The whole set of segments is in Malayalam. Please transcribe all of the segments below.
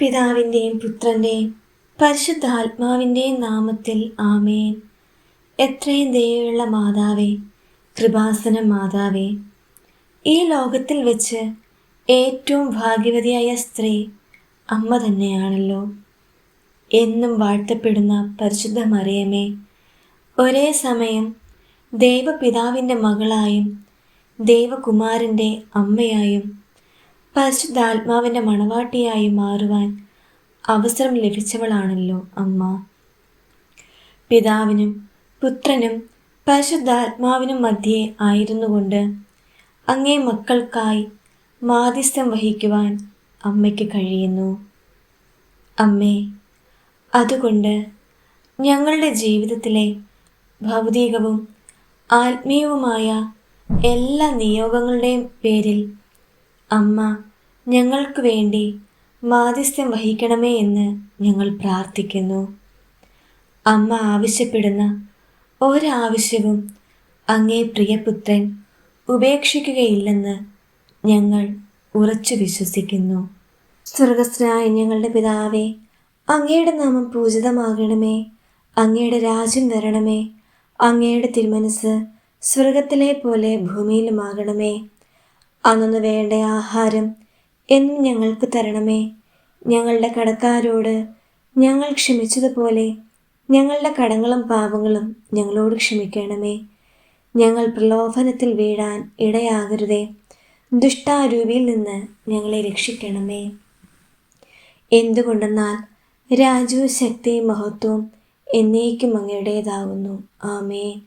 പിതാവിന്റെയും പുത്രന്റെയും പരിശുദ്ധാത്മാവിന്റെയും നാമത്തിൽ ആമേൻ. എത്രയും ദയുള്ള മാതാവേ കൃപാസന മാതാവേ. ഈ ലോകത്തിൽ വെച്ച് ഏറ്റവും ഭാഗ്യവതിയായ സ്ത്രീ അമ്മ തന്നെയാണല്ലോ. എന്നും വാഴ്ത്തപ്പെടുന്ന പരിശുദ്ധ മറിയമേ ഒരേ സമയം ദൈവപിതാവിന്റെ മകളായും ദൈവകുമാരന്റെ അമ്മയായും പരിശുദ്ധാത്മാവിന്റെ മണവാട്ടിയായി മാറുവാൻ അവസരം ലഭിച്ചവളാണല്ലോ അമ്മ. പിതാവിനും പുത്രനും പരിശുദ്ധാത്മാവിനും മധ്യേ ആയിരുന്നുകൊണ്ട് അങ്ങേ മക്കൾക്കായി മാധ്യസ്ഥം വഹിക്കുവാൻ അമ്മയ്ക്ക് കഴിയുന്നു. അമ്മേ അതുകൊണ്ട് ഞങ്ങളുടെ ജീവിതത്തിലെ ഭൗതികവും ആത്മീയവുമായ എല്ലാ നിയോഗങ്ങളുടെയും പേരിൽ അമ്മ ഞങ്ങൾക്ക് വേണ്ടി മാധ്യസ്ഥ്യം വഹിക്കണമേ എന്ന് ഞങ്ങൾ പ്രാർത്ഥിക്കുന്നു. അമ്മ ആവശ്യപ്പെടുന്ന ഒരാവശ്യവും അങ്ങേ പ്രിയപുത്രൻ ഉപേക്ഷിക്കുകയില്ലെന്ന് ഞങ്ങൾ ഉറച്ചു വിശ്വസിക്കുന്നു. സ്വർഗസ്ഥനായ ഞങ്ങളുടെ പിതാവേ അങ്ങയുടെ നാമം പൂജിതമാകണമേ അങ്ങയുടെ രാജ്യം വരണമേ അങ്ങയുടെ തിരുമനസ് സ്വർഗത്തിലെ പോലെ ഭൂമിയിലുമാകണമേ. അന്നു വേണ്ട ആഹാരം എന്നും ഞങ്ങൾക്ക് തരണമേ. ഞങ്ങളുടെ കടക്കാരോട് ഞങ്ങൾ ക്ഷമിച്ചതുപോലെ ഞങ്ങളുടെ കടങ്ങളും പാപങ്ങളും ഞങ്ങളോട് ക്ഷമിക്കണമേ. ഞങ്ങൾ പ്രലോഭനത്തിൽ വീഴാൻ ഇടയാകരുതേ. ദുഷ്ടാരൂപിയിൽ നിന്ന് ഞങ്ങളെ രക്ഷിക്കണമേ. എന്തുകൊണ്ടെന്നാൽ രാജു ശക്തിയും മഹത്വവും എന്നേക്കും അങ്ങയുടേതാകുന്നു ആമേ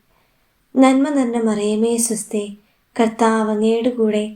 നന്മ നന്മ മറിയമേ സ്വസ്തേ. കർത്താവ് അങ്ങയുടെ കൂടെ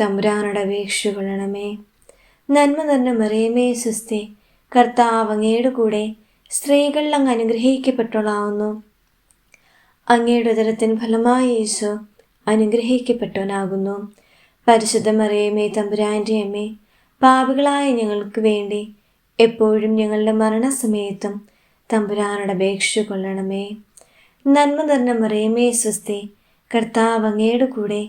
തമ്പുരാനോട് അപേക്ഷ കൊള്ളണമേ. നന്മ നിറഞ്ഞ മറിയമേ സുസ്തി കർത്താവ് അങ്ങയുടെ കൂടെ സ്ത്രീകളിൽ അങ്ങ് അനുഗ്രഹിക്കപ്പെട്ടോളാവുന്നു അങ്ങയുടെ ഉദരത്തിന് ഫലമായി യേശു അനുഗ്രഹിക്കപ്പെട്ടവനാകുന്നു. പരിശുദ്ധ മറിയമേ തമ്പുരാന്റെ അമ്മേ പാപികളായ ഞങ്ങൾക്ക് വേണ്ടി എപ്പോഴും ഞങ്ങളുടെ മരണസമയത്തും തമ്പുരാനോട് അപേക്ഷ കൊള്ളണമേ. നന്മ നിറഞ്ഞ മറിയമേ സ്വസ്തി കർത്താവ് അങ്ങയുടെ കൂടെ